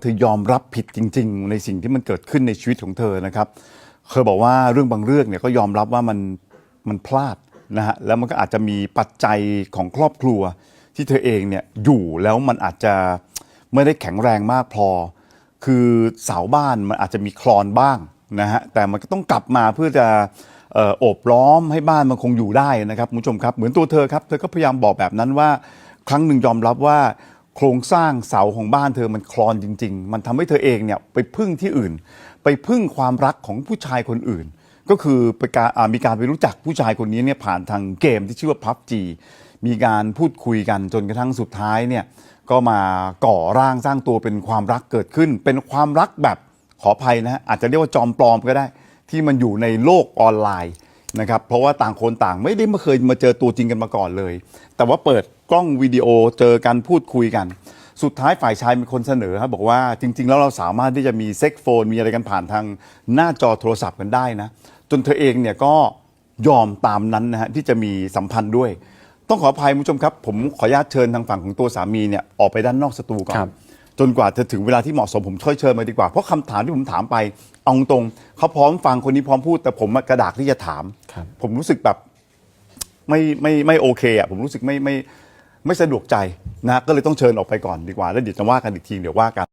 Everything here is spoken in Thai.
เธอยอมรับผิดจริง ๆ ในสิ่งที่มันเกิดขึ้นในชีวิตของเธอนะครับเธอบอกว่าเรื่องบางเรื่องเนี่ยก็ยอมรับว่ามันมันพลาดนะฮะแล้วมันก็อาจจะมีปัจจัยของครอบครัว ที่เธอเองเนี่ยอยู่แล้วมันอาจจะไม่ได้แข็งแรงมากพอ คือเสาบ้านมันอาจจะมีคลอนบ้างนะฮะแต่มันก็ต้องกลับมาเพื่อจะเอ่อโอบล้อมให้บ้านมันคงอยู่ได้นะครับคุณผู้ชมครับ เหมือนตัวเธอครับ เธอก็พยายามบอกแบบนั้นว่า ครั้งหนึ่งยอมรับว่า โครงสร้างเสาของบ้านเธอมันคลอนจริง ๆ มันทำให้เธอเองเนี่ยไปพึ่งที่อื่น ไปพึ่งความรักของผู้ชายคนอื่น ก็คือไปการมีการไปรู้จักผู้ชายคนนี้เนี่ยผ่านทางเกมที่ชื่อว่า PUBG มีการพูดคุยกันจนกระทั่งสุดท้ายเนี่ยก็มาก่อร่างสร้างตัวเป็นความรักเกิดขึ้น เป็นความรักแบบขออภัยนะฮะอาจจะเรียกว่าจอมปลอมก็ได้ ที่มันอยู่ในโลกออนไลน์นะครับเพราะว่าต่างคนต่างไม่ได้มาเคยมาเจอตัวจริงกันมาก่อนเลย แต่ว่าเปิด กล้องวิดีโอเจอกันพูดคุยกัน สุดท้ายฝ่ายชายเป็นคนเสนอครับบอกว่าจริง ๆ แล้วเราสามารถที่จะมีเซ็กโฟน มีอะไรกันผ่านทางหน้าจอโทรศัพท์กันได้นะจนเธอเองเนี่ยก็ยอมตามนั้นนะฮะที่จะมีสัมพันธ์ด้วย ต้องขออภัยคุณผู้ชมครับ ผมขออนุญาตเชิญทางฝั่งของตัวสามีเนี่ยออกไปด้านนอกสตูก่อครันบจนกว่าจะถึงเวลาที่เหมาะสมผมช่วยเชิญมาดีกว่าเพราะคำถามที่ผมถามไปเอาตรงๆเขาพร้อมฟังคนนี้พร้อมพูด แต่ผมอะกระดากที่จะถามครับผมรู้สึกแบบ ไม่ไม่ไม่โอเคอะผมรู้สึกไม่ไม่ ไม่สะดวกใจนะก็เลยต้องเชิญออกไปก่อนดีกว่าแล้วเดี๋ยวจะว่ากันอีกทีเดี๋ยวว่ากัน